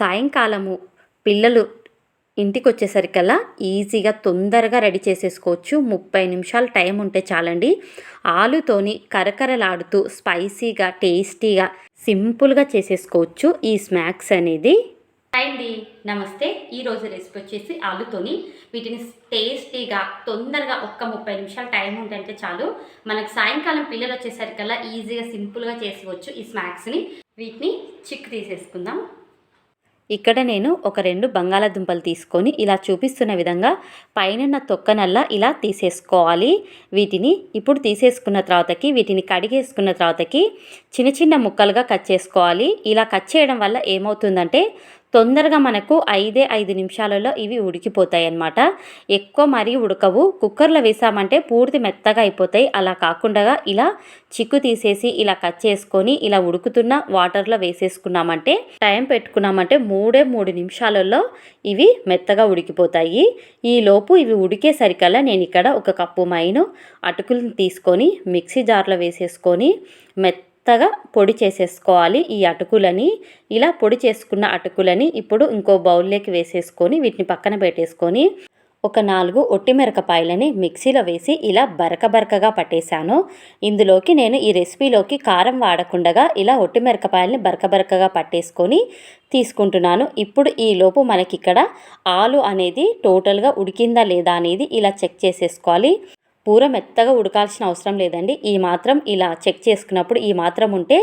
సాయంకాలము పిల్లలు ఇంటికి వచ్చేసరికల్లా ఈజీగా తొందరగా రెడీ చేసేసుకోవచ్చు. ముప్పై నిమిషాలు టైం ఉంటే చాలండి. ఆలుతోని కరకరలాడుతూ స్పైసీగా టేస్టీగా సింపుల్గా చేసేసుకోవచ్చు ఈ స్నాక్స్ అనేది. అండి. నమస్తే. ఈరోజు రెసిపీ వచ్చేసి ఆలుతోని. వీటిని టేస్టీగా తొందరగా ఒక్క ముప్పై నిమిషాలు టైం ఉందంటే చాలు. మనకు సాయంకాలం పిల్లలు వచ్చేసరికల్లా ఈజీగా సింపుల్గా చేసుకోవచ్చు ఈ స్నాక్స్ని. వీటిని చిక్కు తీసేసుకుందాం. ఇక్కడ నేను ఒక రెండు బంగాళాదుంపలు తీసుకొని ఇలా చూపిస్తున్న విధంగా పైన తొక్కనల్లా ఇలా తీసేసుకోవాలి. వీటిని ఇప్పుడు తీసేసుకున్న తర్వాతకి వీటిని కడిగేసుకున్న తర్వాతకి చిన్న చిన్న ముక్కలుగా కట్ చేసుకోవాలి. ఇలా కట్ చేయడం వల్ల ఏమవుతుందంటే తొందరగా మనకు ఐదే ఐదు నిమిషాలలో ఇవి ఉడికిపోతాయి అన్నమాట ఎక్కువ మరీ ఉడకవు. కుక్కర్లో వేసామంటే పూర్తి మెత్తగా అయిపోతాయి. అలా కాకుండా ఇలా చిక్కు తీసేసి ఇలా కట్ చేసుకొని ఇలా ఉడుకుతున్న వాటర్లో వేసేసుకున్నామంటే టైం పెట్టుకున్నామంటే మూడే మూడు నిమిషాలలో ఇవి మెత్తగా ఉడికిపోతాయి. ఈ లోపు ఇవి ఉడికేసరికల్లా నేను ఇక్కడ ఒక కప్పు మైను అటుకులను తీసుకొని మిక్సీ జార్లో వేసేసుకొని మెత్త మెత్తగా పొడి చేసేసుకోవాలి ఈ అటుకులని. ఇలా పొడి చేసుకున్న అటుకులని ఇప్పుడు ఇంకో బౌల్లోకి వేసేసుకొని వీటిని పక్కన పెట్టేసుకొని ఒక నాలుగు ఒట్టి మిరపకాయలని మిక్సీలో వేసి ఇలా బరక బరకగా పట్టేశాను. ఇందులోకి నేను ఈ రెసిపీలోకి కారం వాడకుండగా ఇలా ఒట్టి మిరపకాయలని బరక బరకగా పట్టేసుకొని తీసుకుంటున్నాను. ఇప్పుడు ఈ లోపు మనకి ఇక్కడ ఆలు అనేది టోటల్గా ఉడికిందా లేదా అనేది ఇలా చెక్ చేసేసుకోవాలి. పూర మెత్తగా ఉడకాల్సిన అవసరం లేదండి. ఈ మాత్రం ఇలా చెక్ చేసుకున్నప్పుడు ఈ మాత్రం ఉంటే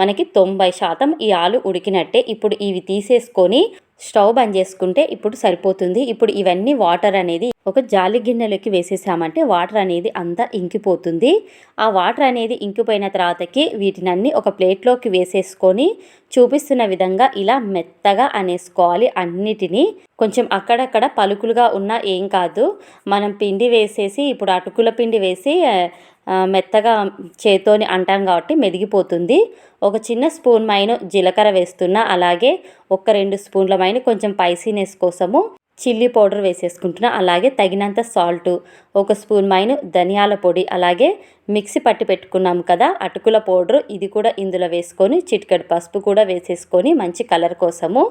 మనకి తొంభై శాతం ఈ ఆలు ఉడికినట్టే. ఇప్పుడు ఇవి తీసేసుకొని స్టవ్ బంద్ చేసుకుంటే ఇప్పుడు సరిపోతుంది. ఇప్పుడు ఇవన్నీ వాటర్ అనేది ఒక జాలి గిన్నెలోకి వేసేసామంటే వాటర్ అనేది అంతా ఇంకిపోతుంది. ఆ వాటర్ అనేది ఇంకిపోయిన తర్వాతకి వీటినన్నీ ఒక ప్లేట్లోకి వేసేసుకొని చూపిస్తున్న విధంగా ఇలా మెత్తగా అనేసుకోవాలి అన్నిటినీ. కొంచెం అక్కడక్కడ పలుకులుగా ఉన్నా ఏం కాదు. మనం పిండి వేసేసి ఇప్పుడు అటుకుల పిండి వేసి మెత్తగా చేతితోని అంటాం కాబట్టి మెదిగిపోతుంది. ఒక చిన్న స్పూన్ మైన జీలకర్ర వేస్తున్నా అలాగే ఒక రెండు స్పూన్ల మైన కొంచెం పైసీనెస్ కోసము చిల్లీ పౌడర్ వేసేసుకుంటున్నా. అలాగే తగినంత సాల్ట్ ఒక స్పూన్ మైన ధనియాల పొడి అలాగే మిక్సీ పట్టి పెట్టుకున్నాం కదా అటుకుల పౌడర్ ఇది కూడా ఇందులో వేసుకొని చిటికెడు పసుపు కూడా వేసేసుకొని మంచి కలర్ కోసము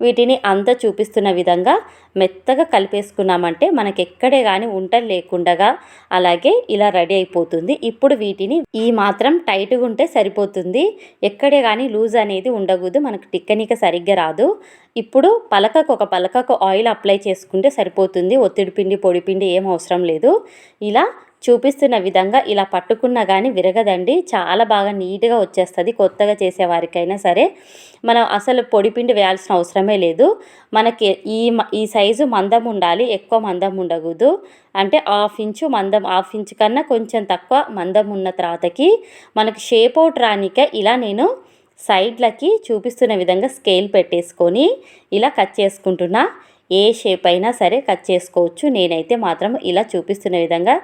వీటిని అంతా చూపిస్తున్న విధంగా మెత్తగా కలిపేసుకున్నామంటే మనకి ఎక్కడే కానీ ఉంట లేకుండగా అలాగే ఇలా రెడీ అయిపోతుంది. ఇప్పుడు వీటిని ఈ మాత్రం టైట్గా ఉంటే సరిపోతుంది. ఎక్కడే కానీ లూజ్ అనేది ఉండకూడదు. మనకు టిక్కనిక సరిగ్గా రాదు. ఇప్పుడు పలకకు ఒక పలకకు ఆయిల్ అప్లై చేసుకుంటే సరిపోతుంది. ఒత్తిడి పిండి పొడి పిండి ఏం అవసరం లేదు. ఇలా చూపిస్తున్న విధంగా ఇలా పట్టుకున్నా కానీ విరగదండి. చాలా బాగా నీట్గా వచ్చేస్తుంది. కొత్తగా చేసేవారికైనా సరే మనం అసలు పొడిపిండి వేయాల్సిన అవసరమే లేదు. మనకి ఈ ఈ సైజు మందం ఉండాలి. ఎక్కువ మందం ఉండకూడదు. అంటే హాఫ్ ఇంచు మందం హాఫ్ ఇంచు కన్నా కొంచెం తక్కువ మందం ఉన్న తర్వాతకి మనకి షేప్ అవుట్ రానిక ఇలా నేను సైడ్లకి చూపిస్తున్న విధంగా స్కేల్ పెట్టేసుకొని ఇలా కట్ చేసుకుంటున్నా. ఏ షేప్ అయినా సరే కట్ చేసుకోవచ్చు. నేనైతే మాత్రం ఇలా చూపిస్తున్న విధంగా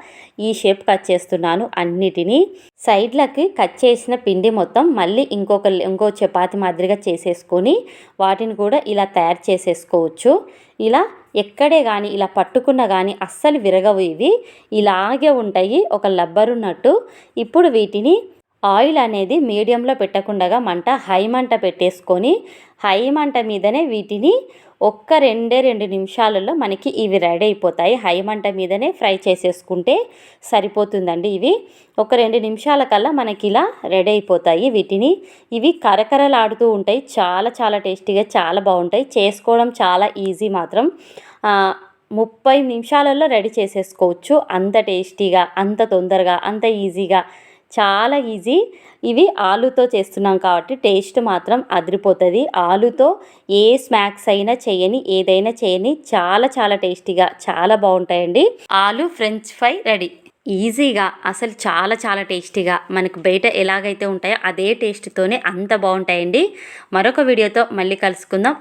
ఈ షేప్ కట్ చేస్తున్నాను అన్నిటినీ. సైడ్లకి కట్ చేసిన పిండి మొత్తం మళ్ళీ ఇంకొక ఇంకో చపాతి మాదిరిగా చేసేసుకొని వాటిని కూడా ఇలా తయారు చేసేసుకోవచ్చు. ఇలా ఎక్కడే కానీ ఇలా పట్టుకున్న కానీ అస్సలు విరగవు ఇవి. ఇలాగే ఉంటాయి. ఒక లబ్బరున్నట్టు. ఇప్పుడు వీటిని ఆయిల్ అనేది మీడియంలో పెట్టకుండా మంట హై మంట పెట్టేసుకొని హై మంట మీదనే వీటిని ఒక్క రెండే రెండు నిమిషాలలో మనకి ఇవి రెడీ అయిపోతాయి. హై మంట మీదనే ఫ్రై చేసేసుకుంటే సరిపోతుందండి ఇవి. ఒక రెండు నిమిషాల కల్లా మనకి ఇలా రెడీ అయిపోతాయి వీటిని. ఇవి కరకరలాడుతూ ఉంటాయి. చాలా చాలా టేస్టీగా చాలా బాగుంటాయి. చేసుకోవడం చాలా ఈజీ మాత్రం. ముప్పై నిమిషాలలో రెడీ చేసేసుకోవచ్చు. అంత టేస్టీగా అంత తొందరగా అంత ఈజీగా. చాలా ఈజీ. ఇవి ఆలుతో చేస్తున్నాం కాబట్టి టేస్ట్ మాత్రం అదిరిపోతుంది. ఆలుతో ఏ స్నాక్స్ అయినా చేయని ఏదైనా చేయని చాలా చాలా టేస్టీగా చాలా బాగుంటాయండి. ఆలు ఫ్రెంచ్ ఫ్రై రెడీ. ఈజీగా అసలు చాలా చాలా టేస్టీగా మనకు బయట ఎలాగైతే ఉంటాయో అదే టేస్ట్తోనే అంత బాగుంటాయండి. మరొక వీడియోతో మళ్ళీ కలుసుకుందాం.